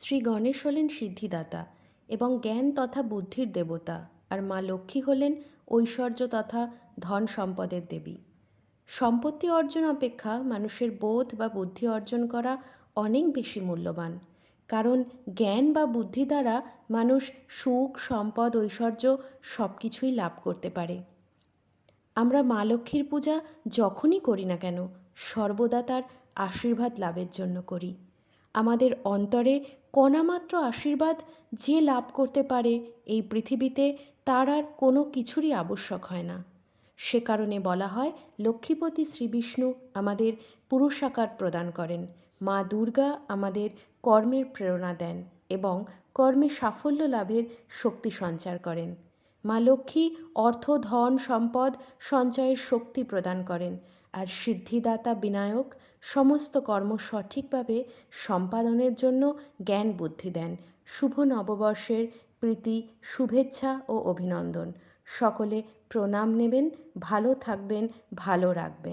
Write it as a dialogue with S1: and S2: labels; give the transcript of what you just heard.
S1: শ্রী গণেশ হলেন সিদ্ধিদাতা এবং জ্ঞান তথা বুদ্ধির দেবতা আর মা লক্ষ্মী হলেন ঐশ্বর্য তথা ধন সম্পদের দেবী। সম্পত্তি অর্জন অপেক্ষা মানুষের বোধ বা বুদ্ধি অর্জন করা অনেক বেশি মূল্যবান, কারণ জ্ঞান বা বুদ্ধি দ্বারা মানুষ সুখ, সম্পদ, ঐশ্বর্য সব কিছুই লাভ করতে পারে। আমরা মা লক্ষ্মীর পূজা যখনই করি না কেন, সর্বদা তার আশীর্বাদ লাভের জন্য করি। আমাদের অন্তরে কণামাত্র আশীর্বাদ যে লাভ করতে পারে এই পৃথিবীতে, তার আর কোনো কিছুরই আবশ্যক হয় না। সে কারণে বলা হয়, লক্ষ্মীপতি শ্রীবিষ্ণু আমাদের পুরুষাকার প্রদান করেন। মা দুর্গা আমাদের কর্মের প্রেরণা দেন এবং কর্মে সাফল্য লাভের শক্তি সঞ্চার করেন। মা লক্ষ্মী অর্থ, ধন, সম্পদ, সঞ্চয়ের শক্তি প্রদান করেন। আর সিদ্ধিদাতা বিনায়ক সমস্ত কর্ম সঠিকভাবে সম্পাদনের জন্য জ্ঞান বুদ্ধি দেন। শুভ নববর্ষের প্রীতি, শুভেচ্ছা ও অভিনন্দন। সকলে প্রণাম নেবেন, ভালো থাকবেন, ভালো রাখবেন।